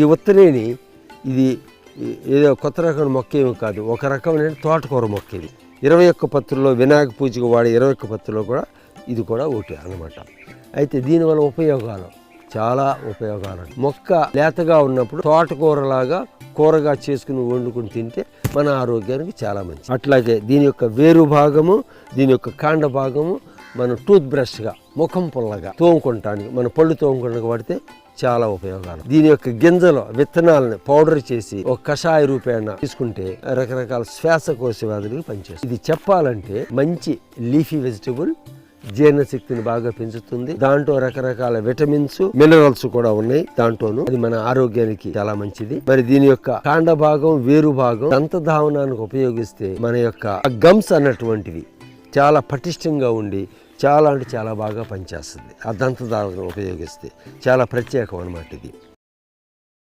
ఈ ఉత్తరేణి ఇది ఏదో కొత్త రకమైన మొక్క ఏమి కాదు. ఒక రకమైన తోటకూర మొక్క ఇది. ఇరవై ఒక్క పత్రుల్లో వినాయక పూజకు వాడే ఇరవై ఒక్క పత్రుల్లో కూడా ఇది కూడా ఒకటి అన్నమాట. అయితే దీనివల్ల ఉపయోగాలు చాలా ఉపయోగాలు. మొక్క లేతగా ఉన్నప్పుడు తోటకూరలాగా కూరగా చేసుకుని వండుకుని తింటే మన ఆరోగ్యానికి చాలా మంచిది. అట్లాగే దీని యొక్క వేరు భాగము దీని యొక్క కాండ భాగము మనం టూత్ బ్రష్గా ముఖం పుల్లగా తోముకుంటానికి మన పళ్ళు తోముకుంటానికి వాడితే చాలా ఉపయోగాలు. దీని యొక్క గింజలు విత్తనాలను పౌడర్ చేసి ఒక కషాయ రూపేణ తీసుకుంటే రకరకాల శ్వాసకోశ వ్యాధులకు పనిచేస్తుంది. ఇది చెప్పాలంటే మంచి లీఫీ వెజిటబుల్ జీర్ణశక్తిని బాగా పెంచుతుంది. దాంట్లో రకరకాల విటమిన్స్ మినరల్స్ కూడా ఉన్నాయి దాంట్లోను. అది మన ఆరోగ్యానికి చాలా మంచిది. మరి దీని యొక్క కాండ భాగం వేరు భాగం దంత ధావనానికి ఉపయోగిస్తే మన యొక్క గమ్స్ అన్నటువంటివి చాలా పటిష్టంగా ఉండి చాలా అంటే చాలా బాగా పనిచేస్తుంది. ఆ దంత ఉపయోగిస్తే చాలా ప్రత్యేకం అన్నమాట ఇది.